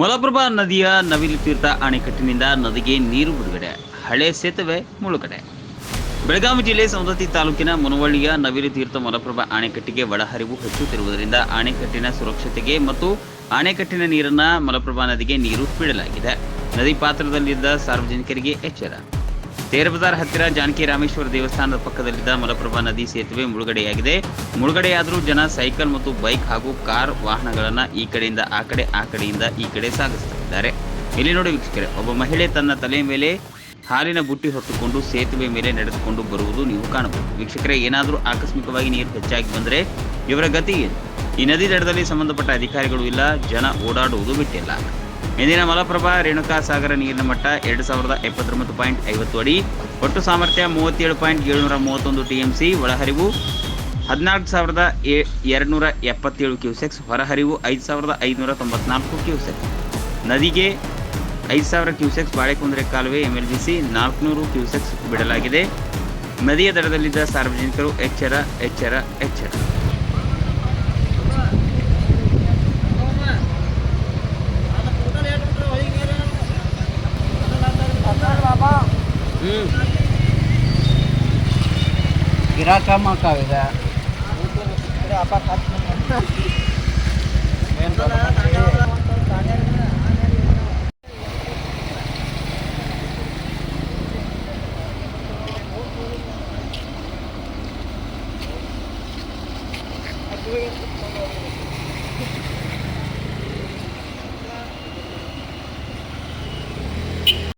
ಮಲಪ್ರಭಾ ನದಿಯ ನವಿಲು ತೀರ್ಥ ಅಣೆಕಟ್ಟಿನಿಂದ ನದಿಗೆ ನೀರು ಬಿಡುಗಡೆ. ಹಳೆ ಸೇತುವೆ ಮುಳುಗಡೆ. ಬೆಳಗಾವಿ ಜಿಲ್ಲೆ ಸವದತ್ತಿ ತಾಲೂಕಿನ ಮುನವಳ್ಳಿಯ ನವಿಲು ತೀರ್ಥ ಮಲಪ್ರಭಾ ಅಣೆಕಟ್ಟಿಗೆ ಒಳಹರಿವು ಹೆಚ್ಚುತ್ತಿರುವುದರಿಂದ ಅಣೆಕಟ್ಟಿನ ಸುರಕ್ಷತೆಗೆ ಮತ್ತು ಅಣೆಕಟ್ಟಿನ ನೀರನ್ನ ಮಲಪ್ರಭಾ ನದಿಗೆ ನೀರು ಬಿಡಲಾಗಿದೆ. ನದಿ ಪಾತ್ರದಲ್ಲಿದ್ದ ಸಾರ್ವಜನಿಕರಿಗೆ ಎಚ್ಚರ. ತೇರಬಜಾರ್ ಹತ್ತಿರ ಜಾನಕಿ ರಾಮೇಶ್ವರ ದೇವಸ್ಥಾನದ ಪಕ್ಕದಲ್ಲಿದ್ದ ಮಲಪ್ರಭಾ ನದಿ ಸೇತುವೆ ಮುಳುಗಡೆಯಾಗಿದೆ. ಮುಳುಗಡೆಯಾದರೂ ಜನ ಸೈಕಲ್ ಮತ್ತು ಬೈಕ್ ಹಾಗೂ ಕಾರ್ ವಾಹನಗಳನ್ನ ಈ ಕಡೆಯಿಂದ, ಆ ಕಡೆ, ಆ ಕಡೆಯಿಂದ ಈ ಕಡೆ ಸಾಗಿಸುತ್ತಿದ್ದಾರೆ. ಇಲ್ಲಿ ನೋಡಿ ವೀಕ್ಷಕರೆ, ಒಬ್ಬ ಮಹಿಳೆ ತನ್ನ ತಲೆ ಮೇಲೆ ಹಾಲಿನ ಬುಟ್ಟಿ ಹೊತ್ತುಕೊಂಡು ಸೇತುವೆ ಮೇಲೆ ನಡೆದುಕೊಂಡು ಬರುವುದು ನೀವು ಕಾಣಬಹುದು. ವೀಕ್ಷಕರೇ, ಏನಾದರೂ ಆಕಸ್ಮಿಕವಾಗಿ ನೀರು ಹೆಚ್ಚಾಗಿ ಬಂದರೆ ಇವರ ಗತಿ ಏನು? ಈ ನದಿ ದಡದಲ್ಲಿ ಸಂಬಂಧಪಟ್ಟ ಅಧಿಕಾರಿಗಳು ಇಲ್ಲ, ಜನ ಓಡಾಡುವುದು ಬಿಟ್ಟಿಲ್ಲ. ಇಂದಿನ ಮಲಪ್ರಭಾ, ರೇಣುಕಾ ಸಾಗರ ನೀರಿನ ಮಟ್ಟ ಎರಡು ಸಾವಿರದ ಎಪ್ಪತ್ತೊಂಬತ್ತು ಪಾಯಿಂಟ್ ಐವತ್ತು ಅಡಿ. ಒಟ್ಟು ಸಾಮರ್ಥ್ಯ ಮೂವತ್ತೇಳು ಪಾಯಿಂಟ್ ಏಳುನೂರ ಮೂವತ್ತೊಂದು ಟಿಎಂಸಿ ಒಳಹರಿವು ಹದಿನಾಲ್ಕು ಸಾವಿರದ ಎ, ಎರಡುನೂರ ಎಪ್ಪತ್ತೇಳು ಕ್ಯೂಸೆಕ್ಸ್, ಹೊರಹರಿವು ಐದು ಸಾವಿರದ ಐದುನೂರ ತೊಂಬತ್ನಾಲ್ಕು ಕ್ಯೂಸೆಕ್ಸ್. ನದಿಗೆ ಐದು ಸಾವಿರ ಕ್ಯೂಸೆಕ್ಸ್, ಬಾಳೆಕುಂದ್ರೆ ಕಾಲುವೆ ಎಂ ಎಲ್ ಜಿ ಸಿ ನಾಲ್ಕುನೂರು ಕ್ಯೂಸೆಕ್ಸ್ ಬಿಡಲಾಗಿದೆ. ನದಿಯ ದಡದಲ್ಲಿದ್ದ ಸಾರ್ವಜನಿಕರು ಎಚ್ಚರ ಎಚ್ಚರ ಎಚ್ಚರ. ಗಿರಾಕ ಮಾಡ್ತಾವಿದೆ